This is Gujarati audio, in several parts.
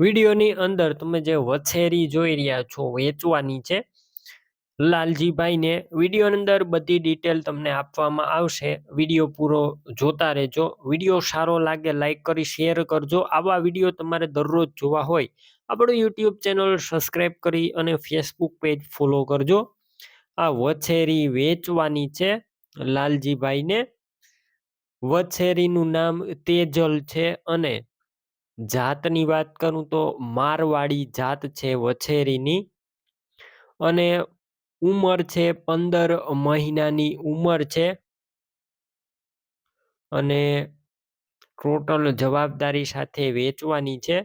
વિડીયોની અંદર તમે જે વછેરી જોઈ રહ્યા છો, વેચવાની છે, લાલજીભાઈને વિડીયોની અંદર બધી ડિટેલ તમને આપવામાં આવશે. વીડિયો પૂરો જોતા રહેજો. વીડિયો સારો લાગે લાઈક કરી શેર કરજો. આવા વીડિયો તમારે દરરોજ જોવા હોય, આપણું યુટ્યુબ ચેનલ સબસ્ક્રાઈબ કરી અને ફેસબુક પેજ ફોલો કરજો. આ વછેરી વેચવાની છે, લાલજીભાઈને. વછેરીનું નામ તેજલ છે અને જાતની વાત કરું તો મારવાડી જાત છે વછેરીની અને ઉંમર છે પંદર મહિનાની ઉંમર છે. અને ટોટલ જવાબદારી સાથે વેચવાની છે.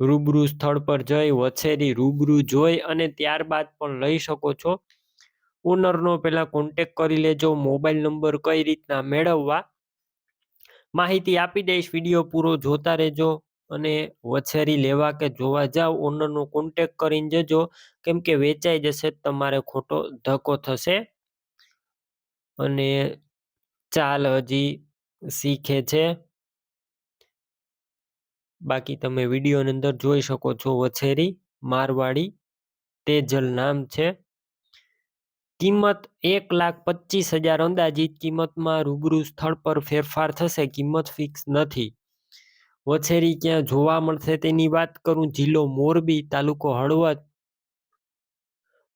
રૂબરૂ સ્થળ પર જઈ વછેરી રૂબરૂ જોઈ અને ત્યારબાદ પણ લઈ શકો છો. ઓનરનો પહેલાં કોન્ટેક કરી લેજો, મોબાઈલ નંબર કઈ રીતના મેળવવા માહિતી આપી દઈશ, વીડિયો પૂરો જોતા રહેજો અને વછેરી લેવા કે જોવા જાવ ઓનરનો કોન્ટેક કરીને જજો. કેમ કે વેચાઈ જશે તમારે ખોટો ધક્કો થશે. અને ચાલ હજી શીખે છે. બાકી તમે વિડીયોની અંદર જોઈ શકો છો વછેરી, મારવાડી, તેજલ નામ છે. કિંમત એક લાખ પચીસ હજાર અંદાજિત કિંમતમાં રૂબરૂ સ્થળ પર ફેરફાર થશે, કિંમત ફિક્સ નથી. વછેરી ક્યાં જોવા મળશે તેની વાત કરું, જિલ્લો મોરબી, તાલુકો હળવદ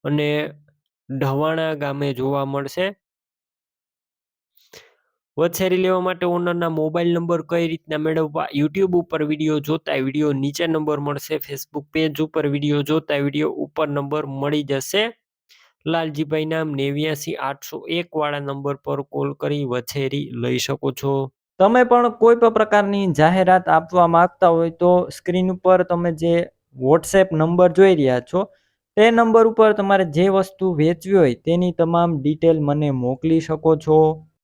અને ઢવાણા ગામે જોવા મળશે. વછેરી લેવા માટે ઓનરના મોબાઈલ નંબર કઈ રીતના મેળવવા, યુટ્યુબ ઉપર વીડિયો જોતા વીડિયો નીચે નંબર મળશે, ફેસબુક પેજ ઉપર વીડિયો જોતા વીડિયો ઉપર નંબર મળી જશે. લાલજીભાઈ નામ નેવ્યાસી આઠસો એક વાળા નંબર પર કોલ કરી વછેરી લઈ શકો છો. તમે પણ કોઈ પણ પ્રકારની જાહેરાત આપવા માંગતા હોય તો સ્ક્રીન ઉપર તમે જે વોટ્સએપ નંબર જોઈ રહ્યા છો, તે નંબર ઉપર તમારે જે વસ્તુ વેચવી હોય તેની તમામ ડિટેલ મને મોકલી શકો છો.